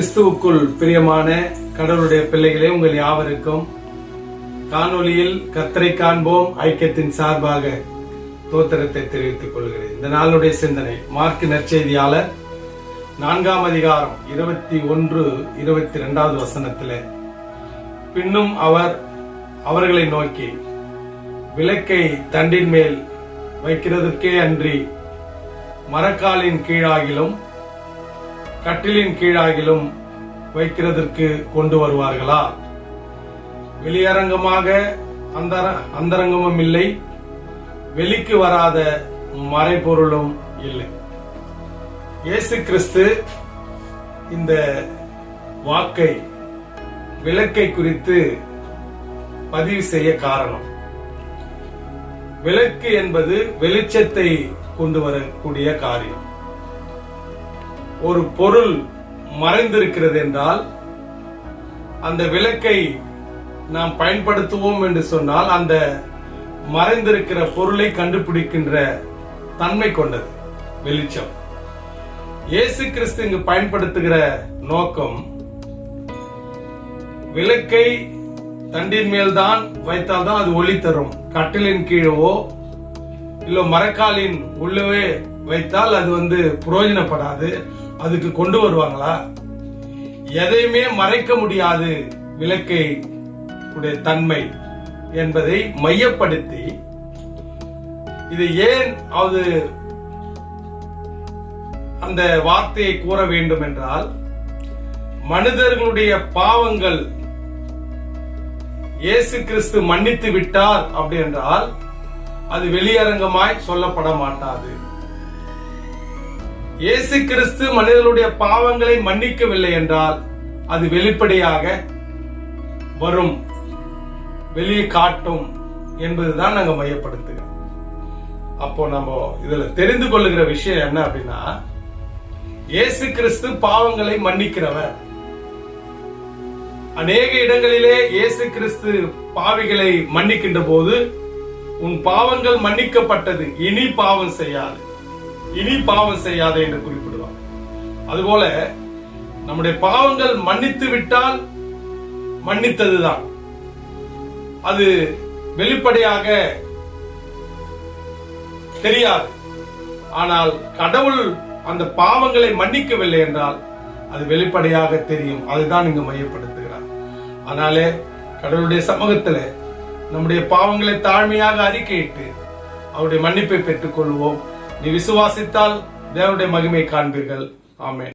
கிறிஸ்துவுக்குள் பிரியமான கடவுளுடைய பிள்ளைகளே உங்கள் யாவருக்கும் காணொளியில் கத்தரை காண்போம் ஐக்கியத்தின் சார்பாக தோத்திரத்தை தெரிவித்துக் கொள்கிறேன். இந்த நாளுடைய சிந்தனை மார்க் நற்செய்தியாளர் நான்காம் அதிகாரம் இருபத்தி ஒன்று இருபத்தி இரண்டாவது வசனத்தில் பின்னும் அவர் அவர்களை நோக்கி விளக்கை தண்டின் மேல் வைக்கிறதுக்கே அன்றி மரக்காலின் கீழாகிலும் கட்டிலின் கீழாகிலும் வைக்கிறதற்கு கொண்டு வருவார்களா? வெளியரங்கமாக அந்தர அந்தரங்கமும் இல்லை. வெளிக்கு வராத மறைபொருளும் இல்லை. இயேசு கிறிஸ்து இந்த வாக்கை விளக்கை குறித்து பதிவு செய்ய காரணம். விளக்கு என்பது வெளிச்சத்தை கொண்டு வரக்கூடிய காரியம். ஒரு பொருள் மறைந்திருக்கிறது என்றால் அந்த விளக்கை நாம் பயன்படுத்துவோம் என்று சொன்னால் அந்த மறைந்திருக்கிற பொருளை கண்டுபிடிக்கின்ற தன்மை கொண்டது வெளிச்சம். இயேசு கிறிஸ்து இங்கு பயன்படுத்துகிற நோக்கம் விளக்கை தண்டின் மேல்தான் வைத்தால்தான் அது ஒளி தரும். கட்டிலின் கீழவோ இல்ல மரக்காலின் உள்ளவே வைத்தால் அது வந்து புரோஜனப்படாது. அதுக்கு கொண்டு வருவாங்களா? எதையுமே மறைக்க முடியாது விளக்கை உடைய தன்மை என்பதை மையப்படுத்தி இது ஏன் அது அந்த வார்த்தையை கூற வேண்டும் என்றால் மனிதர்களுடைய பாவங்கள் இயேசு கிறிஸ்து மன்னித்து விட்டார் அப்படி என்றால் அது வெளியரங்கமாய் சொல்லப்பட மாட்டாது. இயேசு கிறிஸ்து மனிதனுடைய பாவங்களை மன்னிக்கவில்லை என்றால் அது வெளிப்படையாக வரும் வெளியே காட்டும் என்பதுதான் நாங்க மையப்படுத்துகிறோம். அப்போ நம்ம இதுல தெரிந்து கொள்ளுகிற விஷயம் என்ன அப்படின்னா இயேசு கிறிஸ்து பாவங்களை மன்னிக்கிறவர். அநேக இடங்களிலே இயேசு கிறிஸ்து பாவிகளை மன்னிக்கின்ற போது உன் பாவங்கள் மன்னிக்கப்பட்டது இனி பாவம் செய்யாது. இனி பாவம் செய்யாதே என்று குறிப்பிடுவார். அதுபோல நம்முடைய பாவங்கள் மன்னித்து விட்டால் மன்னித்ததுதான். அது வெளிப்படையாக தெரியாது. ஆனால் கடவுள் அந்த பாவங்களை மன்னிக்கவில்லை என்றால் அது வெளிப்படையாக தெரியும். அதுதான் இங்கு மையப்படுத்துகிறார். அதனாலே கடவுளுடைய சமூகத்தில் நம்முடைய பாவங்களை தாழ்மையாக அறிக்கையிட்டு அவருடைய மன்னிப்பை பெற்றுக் கொள்வோம் நீ விசுவாசித்தால் தேவனுடைய மகிமை காண்பீர்கள். ஆமென்.